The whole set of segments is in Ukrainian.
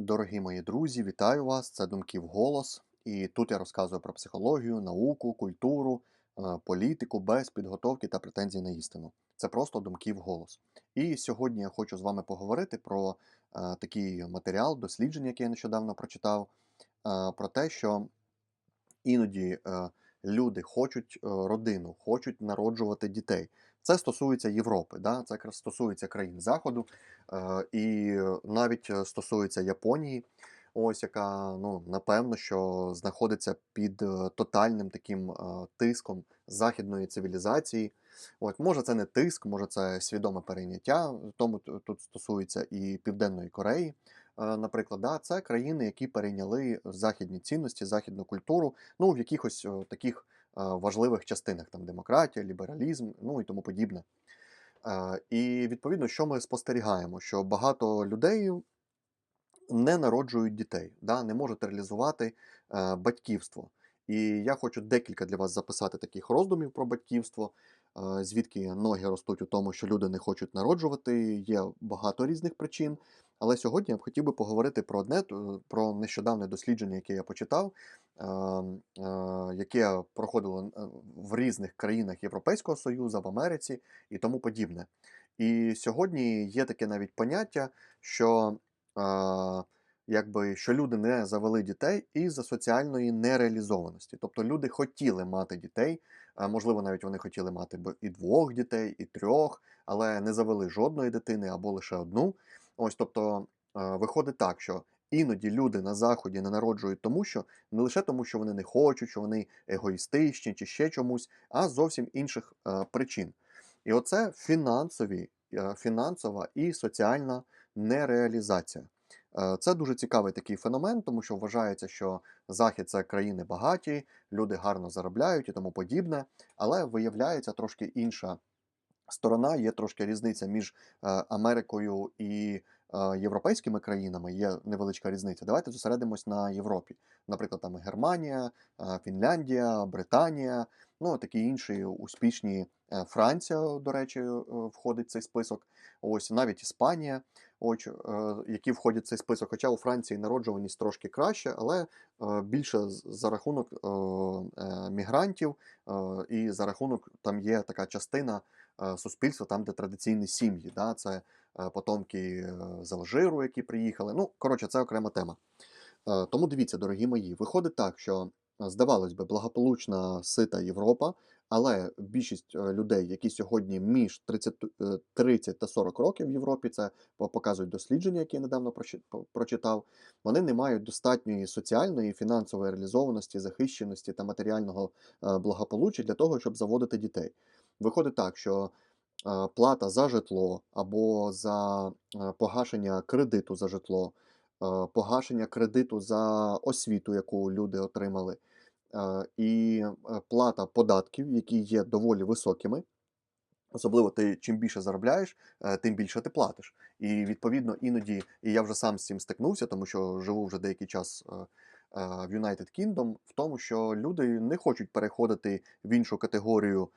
Дорогі мої друзі, вітаю вас! Це Думки в голос. І тут я розказую про психологію, науку, культуру, е, політику без підготовки та претензій на істину. Це просто думки в голос. І сьогодні я хочу з вами поговорити про е, такий матеріал, дослідження, яке я нещодавно прочитав, е, про те, що іноді люди хочуть родину, хочуть народжувати дітей. Це стосується Європи, да? це стосується країн Заходу е, і навіть е, стосується Японії, ось яка ну, напевно, що знаходиться під е, тотальним таким тиском західної цивілізації. От, може, це не тиск, може це свідоме перейняття, тому тут стосується і Південної Кореї. Наприклад, да, це країни, які перейняли західні цінності, західну культуру, ну в якихось таких важливих частинах, там демократія, лібералізм, ну і тому подібне. І відповідно, що ми спостерігаємо? Що багато людей не народжують дітей, да, не можуть реалізувати е, батьківство. І я хочу декілька для вас записати таких роздумів про батьківство, е, звідки ноги ростуть у тому, що люди не хочуть народжувати. Є багато різних причин. Але сьогодні я б хотів би поговорити про одне, про нещодавне дослідження, яке я почитав, е, е, яке проходило е, в різних країнах Європейського Союзу, в Америці і тому подібне. І сьогодні є таке навіть поняття, що якби, що люди не завели дітей із-за соціальної нереалізованості. Тобто люди хотіли мати дітей, можливо, навіть вони хотіли мати і двох дітей, і трьох, але не завели жодної дитини або лише одну. Ось, тобто, виходить так, що іноді люди на заході не народжують тому, що не лише тому, що вони не хочуть, що вони егоїстичні чи ще чомусь, а зовсім інших причин. І оце фінансові, е, фінансова і соціальна нереалізація. Е, Це дуже цікавий такий феномен, тому що вважається, що Захід це країни багаті, люди гарно заробляють і тому подібне, але виявляється трошки інша сторона, є трошки різниця між е, Америкою і е, європейськими країнами, є невеличка різниця. Давайте зосередимось на Європі. Наприклад, там Германія, е, Фінляндія, Британія, ну такі інші успішні. Франція, до речі, входить в цей список. Ось навіть Іспанія, ось, які входять в цей список. Хоча у Франції народжуваність трошки краще, але більше за рахунок мігрантів, і за рахунок там є така частина суспільства, там, де традиційні сім'ї. Да? Це е, потомки е, з Алжиру, які приїхали. Ну, коротше, це окрема тема. Е, Тому дивіться, дорогі мої, виходить так, що е, здавалось би, благополучна сита Європа, але більшість е, людей, які сьогодні між 30, е, 30 та 40 років в Європі, це показують дослідження, які я недавно прочитав, вони не мають достатньої соціальної, фінансової реалізованості, захищеності та матеріального е, благополуччя для того, щоб заводити дітей. Виходить так, що плата за житло або за е, погашення кредиту за житло, е, погашення кредиту за освіту, яку люди отримали, е, і плата податків, які є доволі високими. Особливо ти чим більше заробляєш, тим більше ти платиш. І відповідно іноді, і я вже сам з цим стикнувся, тому що живу вже деякий час в United Kingdom, в тому, що люди не хочуть переходити в іншу категорію,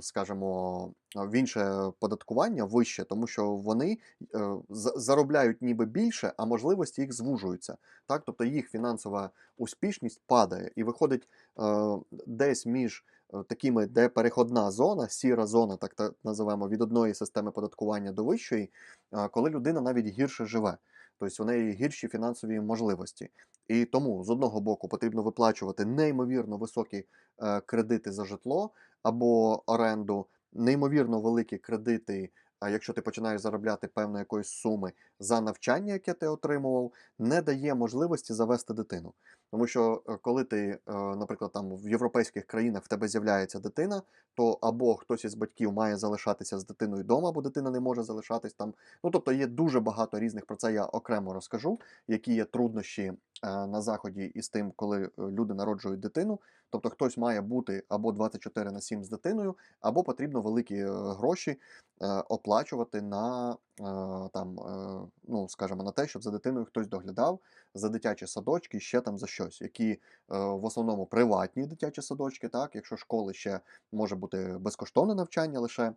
скажімо, в інше податкування вище, тому що вони е, заробляють ніби більше, а можливості їх звужуються. Так? Тобто їх фінансова успішність падає і виходить е, десь між е, такими, де переходна зона, сіра зона, так та називаємо, від одної системи податкування до вищої, е, коли людина навіть гірше живе. Тобто у неї гірші фінансові можливості. І тому з одного боку потрібно виплачувати неймовірно високі е, кредити за житло або оренду, неймовірно великі кредити, якщо ти починаєш заробляти певної якоїсь суми за навчання, яке ти отримував, не дає можливості завести дитину. Тому що е, коли ти, е, наприклад, там в європейських країнах в тебе з'являється дитина, то або хтось із батьків має залишатися з дитиною вдома, або дитина не може залишатись там. Ну тобто є дуже багато різних про це я окремо розкажу, які є труднощі на заході із тим, коли е, люди народжують дитину. Тобто хтось має бути або 24 на 7 з дитиною, або потрібно великі е, гроші е, оплачувати на е, там, е, ну скажімо, на те, щоб за дитиною хтось доглядав, за дитячі садочки, ще там за щось, які е, в основному приватні дитячі садочки, так, якщо школи ще може бути безкоштовне навчання лише.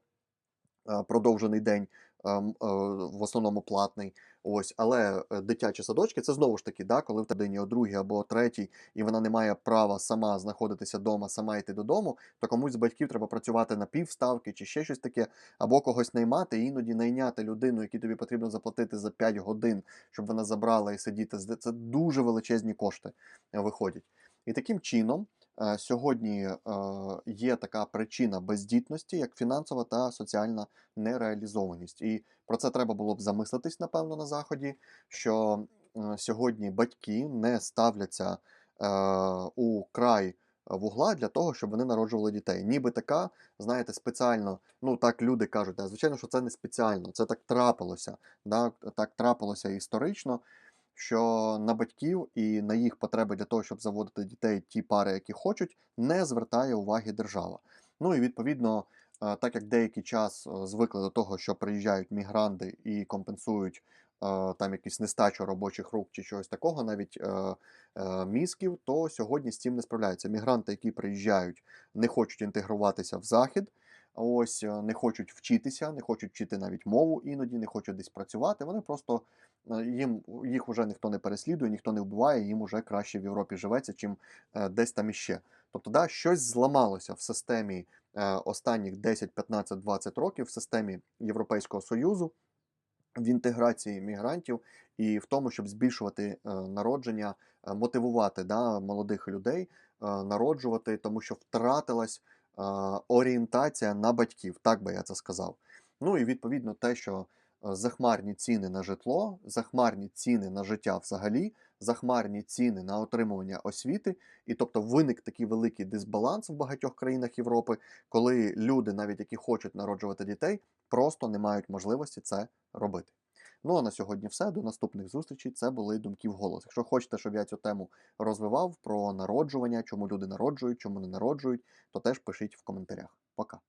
е, Продовжений день ем, е, в основному платний. Ось, але е, дитячі садочки це знову ж таки, да, коли в день о другій або третій, і вона не має права сама знаходитися вдома, сама йти додому, то комусь з батьків треба працювати на півставки чи ще щось таке, або когось наймати, і іноді найняти людину, якій тобі потрібно заплатити за 5 годин, щоб вона забрала і сидіти. Це дуже величезні кошти е, виходять. І таким чином сьогодні е, є така причина бездітності, як фінансова та соціальна нереалізованість. І про це треба було б замислитись, напевно, на заході, що е, сьогодні батьки не ставляться е, у край вугла для того, щоб вони народжували дітей. Ніби така, знаєте, спеціально, ну так люди кажуть, да, звичайно, що це не спеціально, це так трапилося. Да, так трапилося історично, що на батьків і на їх потреби для того, щоб заводити дітей ті пари, які хочуть, не звертає уваги держава. Ну і відповідно, е, так як деякий час е, звикли до того, що приїжджають мігранти і компенсують е, там якусь нестачу робочих рук чи чогось такого, навіть мізків, то сьогодні з цим не справляються. Мігранти, які приїжджають, не хочуть інтегруватися в захід. Ось е, не хочуть вчитися, не хочуть вчити навіть мову іноді, не хочуть десь працювати. Вони просто е, їм їх вже ніхто не переслідує, ніхто не вбиває, їм уже краще в Європі живеться, чим е, десь там іще. Тобто, да, щось зламалося в системі останніх 10, 15, 20 років в системі Європейського Союзу в інтеграції мігрантів і в тому, щоб збільшувати народження, мотивувати да, молодих людей народжувати, тому що втратилась орієнтація на батьків, так би я це сказав. Ну і відповідно те, що е, захмарні ціни на житло, захмарні ціни на життя взагалі, захмарні ціни на отримування освіти, і тобто виник такий великий дисбаланс в багатьох країнах Європи, коли люди, навіть які хочуть народжувати дітей, просто не мають можливості це робити. Ну а на сьогодні все. До наступних зустрічей. Це були думки в голос. Якщо хочете, щоб я цю тему розвивав про народжування, чому люди народжують, чому не народжують, то теж пишіть в коментарях. Пока.